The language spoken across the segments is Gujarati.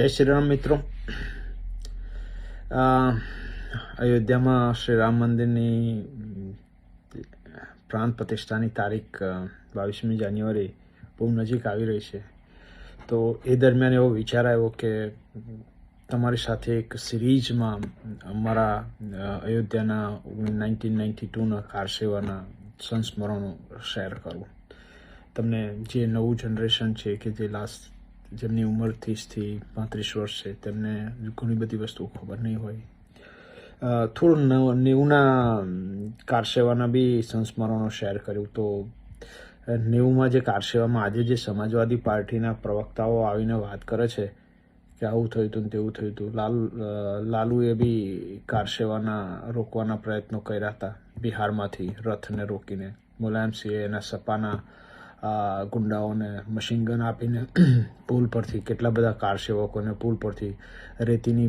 જય શ્રી રામ મિત્રો. અયોધ્યામાં શ્રી રામ મંદિરની પ્રાણ પ્રતિષ્ઠાની તારીખ બાવીસમી જાન્યુઆરી બહુ નજીક આવી રહી છે. તો એ દરમિયાન એવો વિચાર આવ્યો કે તમારી સાથે એક સિરીઝમાં અમારા અયોધ્યાના નાઇન્ટીન નાઇન્ટી ટુના કાર સેવાના સંસ્મરણો શેર કરવું તમને જે નવું જનરેશન છે કે જે લાસ્ટ જેમની ઉંમર ત્રીસથી પાંત્રીસ વર્ષ છે, તેમને ઘણી બધી વસ્તુઓ ખબર નહીં હોય. થોડું નવ- નેવુંના કાર સેવાના બી સંસ્મરણો શેર કર્યું તો નેવુંમાં જે કાર સેવામાં આજે જે સમાજવાદી પાર્ટીના પ્રવક્તાઓ આવીને વાત કરે છે કે આવું થયું હતું ને તેવું થયું હતું, લાલ લાલુએ બી કાર સેવાના રોકવાના પ્રયત્નો કર્યા હતા બિહારમાંથી રથને રોકીને. મુલાયમસિંહે એના સપાના ગુંડાઓને મશીનગન આપીને પુલ પરથી કેટલા બધા કાર સેવકોને પુલ પરથી રેતીની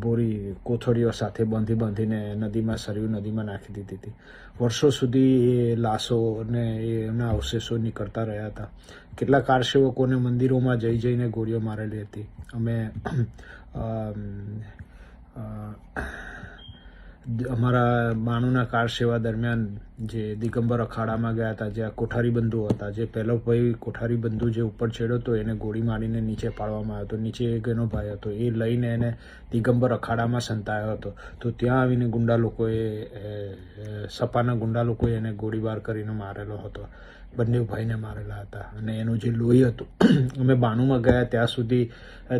બોરી, કોથળીઓ સાથે બાંધી બાંધીને નદીમાં સરયુ નદીમાં નાખી દીધી હતી. વર્ષો સુધી એ લાશો અને એના અવશેષો નીકળતા રહ્યા હતા. કેટલા કાર સેવકોને મંદિરોમાં જઈ જઈને ગોળીઓ મારેલી હતી. અમે અમારા માણુના કાર સેવા દરમિયાન જે દિગંબર અખાડામાં ગયા હતા જ્યાં કોઠારી બંધુ હતા, જે પહેલો ભાઈ કોઠારી બંધુ જે ઉપર ચડ્યો હતો, એને ગોળી મારીને નીચે પાડવામાં આવ્યો હતો. નીચે એક એનો ભાઈ હતો. એ લઈને એને દિગંબર અખાડામાં સંતાયો હતો. તો ત્યાં આવીને ગુંડા લોકોએ સપાના ગુંડા લોકોએ એને ગોળીબાર કરીને મારેલો હતો. બંને ભાઈને મારેલા હતા અને એનું જે લોહી હતું, અમે બાણુમાં ગયા, ત્યાં સુધી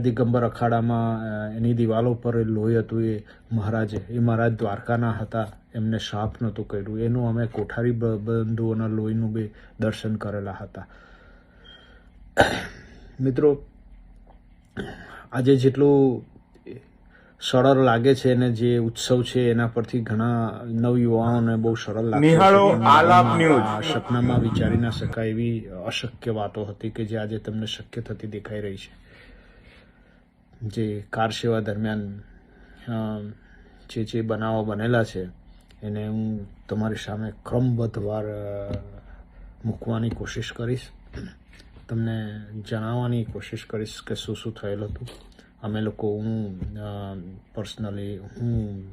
દિગંબર અખાડામાં એની દિવાલો પર લોહી હતું એ મહારાજે. એ મહારાજ દ્વારકાના હતા, એમને શાપ નહોતું કર્યું. એનું અમે કોઠારી બંધુઓના લોહીનું બી દર્શન કરેલા હતા. મિત્રો, આજે જેટલું સરળ લાગે છે અને જે ઉત્સવ છે એના પરથી ઘણા નવયુવાઓને બહુ સરળ લાગે નિહાળો આલાપ ન્યૂઝ. સપનામાં વિચારી ના શકાય એવી અશક્ય વાતો હતી કે જે આજે તમને શક્ય થતી દેખાઈ રહી છે. જે કાર સેવા દરમિયાન જે જે બનાવો બનેલા છે એને હું તમારી સામે ક્રમબદ્ધ વાર મૂકવાની કોશિશ કરીશ. તમને જણાવવાની કોશિશ કરીશ કે શું શું થયેલું હતું. અમે લોકો હું પર્સનલી હું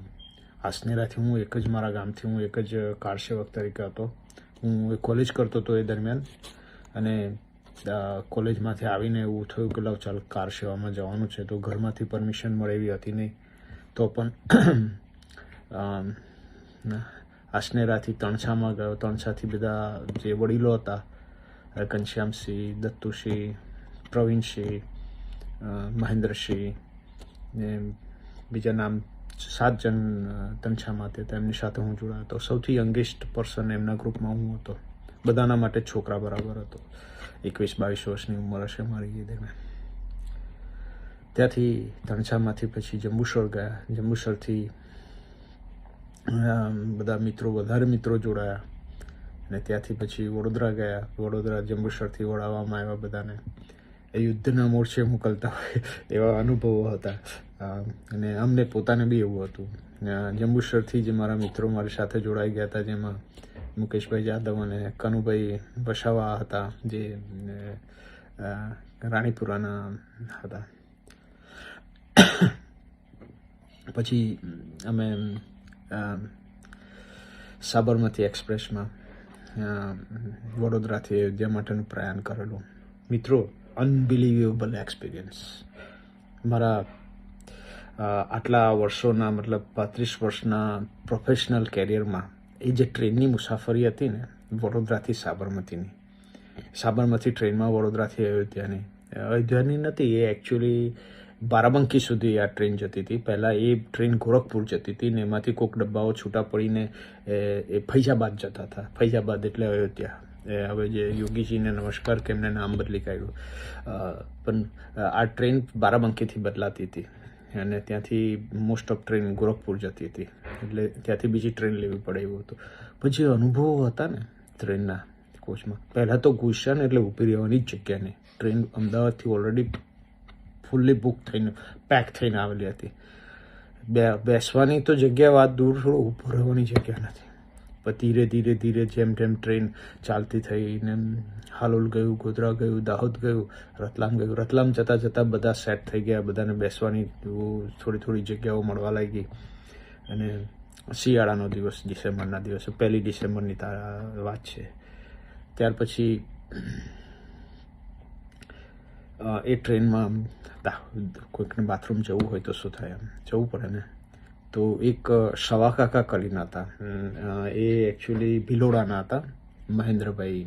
આસનેરાથી હું એક જ મારા ગામથી હું એક જ કાર સેવક તરીકે હતો. હું એ કોલેજ કરતો હતો એ દરમિયાન. અને કોલેજમાંથી આવીને એવું થયું કે લાવ ચાલ કાર સેવામાં જવાનું છે. તો ઘરમાંથી પરમિશન મળે એવી હતી નહીં. તો પણ આસનેરાથી તણછામાં ગયો. તણછાથી બધા જે વડીલો હતા ઘનશ્યામસિંહ દત્તુસિંહ, પ્રવીણસિંહ મહેન્દ્રસિંહ, ને બીજા નામ સાત જણ તનછામાં હતા તેમની સાથે હું જોડાયો હતો. સૌથી યંગેસ્ટ પર્સન એમના ગ્રુપમાં હું હતો. બધાના માટે છોકરા બરાબર હતો. એકવીસ, બાવીસ વર્ષની ઉંમર હશે મારી એ દરમિયાન ત્યાંથી તણછામાંથી પછી જંબુસર ગયા. જંબુસરથી બધા મિત્રો, વધારે મિત્રો જોડાયા. અને ત્યાંથી પછી વડોદરા ગયા. વડોદરા જંબુસરથી વળાવવામાં આવ્યા બધાને. એ યુદ્ધના મોરચે મોકલતા હોય એવા અનુભવો હતા. અને અમને પોતાને બી એવું હતું. જંબુસરથી જે મારા મિત્રો મારી સાથે જોડાઈ ગયા હતા, જેમાં મુકેશભાઈ જાદવ અને કનુભાઈ વસાવા હતા, જે રાણીપુરાના હતા. પછી અમે સાબરમતી એક્સપ્રેસમાં વડોદરાથી અયોધ્યા માટેનું પ્રયાણ કરેલું. મિત્રો અનબિલિવેબલ એક્સપિરિયન્સ મારા આટલા વર્ષોના મતલબ પાંત્રીસ વર્ષના પ્રોફેશનલ કેરિયરમાં એ જે ટ્રેનની મુસાફરી હતી ને, વડોદરાથી સાબરમતીની. સાબરમતી ટ્રેનમાં વડોદરાથી અયોધ્યાની. અયોધ્યાની નથી, એ એકચ્યુઅલી બારાબંકી સુધી આ ટ્રેન જતી હતી. પહેલાં એ ટ્રેન ગોરખપુર જતી હતી ને એમાંથી કોઈક ડબ્બાઓ છૂટા પડીને એ ફૈજાબાદ જતા હતા. ફૈજાબાદ એટલે અયોધ્યા. એ, હવે જે યોગીજીને નમસ્કાર કે એમને નામ બદલી કાઢ્યું. પણ આ ટ્રેન બારાબંકીથી બદલાતી હતી. અને ત્યાંથી મોસ્ટ ઓફ ટ્રેન ગોરખપુર જતી હતી. એટલે ત્યાંથી બીજી ટ્રેન લેવી પડે એવું હતું. પછી અનુભવો હતા ને ટ્રેનના કોચમાં પહેલાં તો ગુસ્સા ને એટલે ઊભી રહેવાની જ જગ્યા નહીં. ટ્રેન અમદાવાદથી ઓલરેડી ફૂલ્લી બુક થઈને પેક થઈને આવેલી હતી. બે, બેસવાની તો જગ્યા વાત દૂર, થોડું ઊભું રહેવાની જગ્યા નથી. પણ ધીરે ધીરે ધીરે જેમ જેમ ટ્રેન ચાલતી થઈ ને હાલોલ ગયું, ગોધરા ગયું, દાહોદ ગયું, રતલામ ગયું, રતલામ જતાં જતાં બધા સેટ થઈ ગયા, બધાને બેસવાની થોડી થોડી જગ્યાઓ મળવા લાગી. અને શિયાળાનો દિવસ, ડિસેમ્બરના દિવસે, પહેલી ડિસેમ્બરની વાત છે. ત્યાર પછી એ ટ્રેનમાં કોઈકને બાથરૂમ જવું હોય તો શું થાય એમ? જવું પડે ને? તો એક અ, શવા કાકા કરીને હતા એ એકચ્યુઅલી ભિલોડાના હતા મહેન્દ્રભાઈ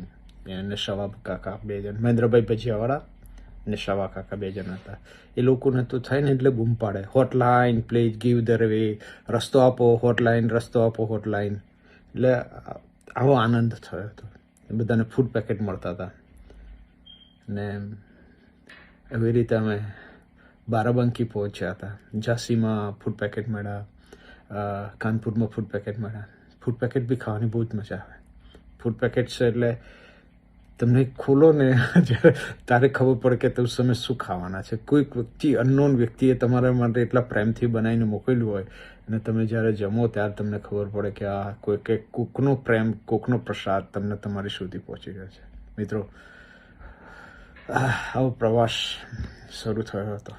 અને શવા કાકા બે જણ મહેન્દ્રભાઈ ભજીયાવાળા ને શવા કાકા બે જણ હતા એ લોકોને તો થાય ને એટલે બૂમ પાડે hotline please give the way રસ્તો આપો હોટલાઇન રસ્તો આપો હોટલાઇન એટલે આવો આનંદ થયો હતો બધાને ફૂડ પેકેટ મળતા હતા ને એવી રીતે અમે બારાબંકી પહોંચ્યા હતા ઝાંસીમાં ફૂડ પેકેટ મળ્યા કાનપુરમાં ફૂડ પેકેટ મળ્યા. ફૂડ પેકેટ બી ખાવાની બહુ જ મજા આવે. ફૂડ પેકેટ છે એટલે તમને ખોલો ને તારે ખબર પડે કે તમે તમે શું ખાવાના છે. કોઈક વ્યક્તિ અનનોન વ્યક્તિએ તમારા માટે એટલા પ્રેમથી બનાવીને મોકલ્યું હોય અને તમે જ્યારે જમો ત્યારે તમને ખબર પડે કે આ કોઈ કે કોકનો પ્રેમ, કોકનો પ્રસાદ તમને તમારી સુધી પહોંચી ગયો છે. મિત્રો આવો પ્રવાસ શરૂ થયો હતો.